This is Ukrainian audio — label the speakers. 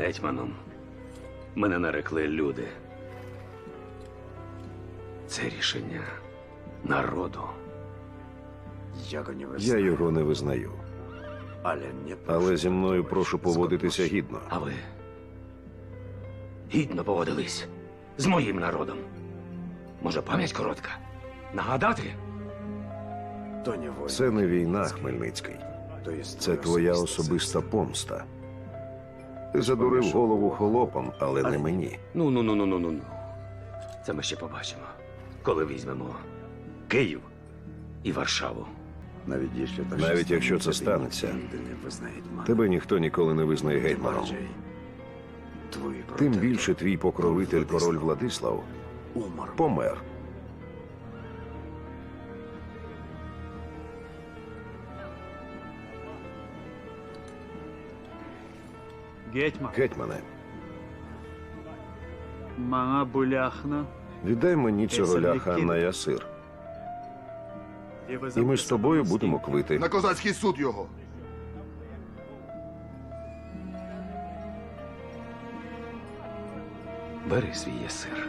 Speaker 1: Гетьманом мене нарекли люди. Це рішення народу.
Speaker 2: Я
Speaker 3: його не визнаю.
Speaker 2: Але
Speaker 3: зі мною прошу поводитися гідно.
Speaker 1: А ви гідно поводились з моїм народом. Може, пам'ять коротка? Нагадати?
Speaker 3: Це не війна, Хмельницький. Це твоя особиста помста. Ти задурив голову холопом, але не мені.
Speaker 1: Ну, ну, ну, ну, ну, ну, ну. Це ми ще побачимо, коли візьмемо Київ і Варшаву.
Speaker 2: Навіть якщо, так
Speaker 3: Навіть якщо це станеться. Тебе ніхто ніколи не визнає гетьманом. Тим більше твій покровитель король Владислав помер.
Speaker 4: Гетьман,
Speaker 3: Гетьмане,
Speaker 4: Мана буляхна.
Speaker 3: віддай мені цього ляха на ясир, і ми з тобою будемо квити.
Speaker 5: На козацький суд його.
Speaker 1: Бери свій єсир.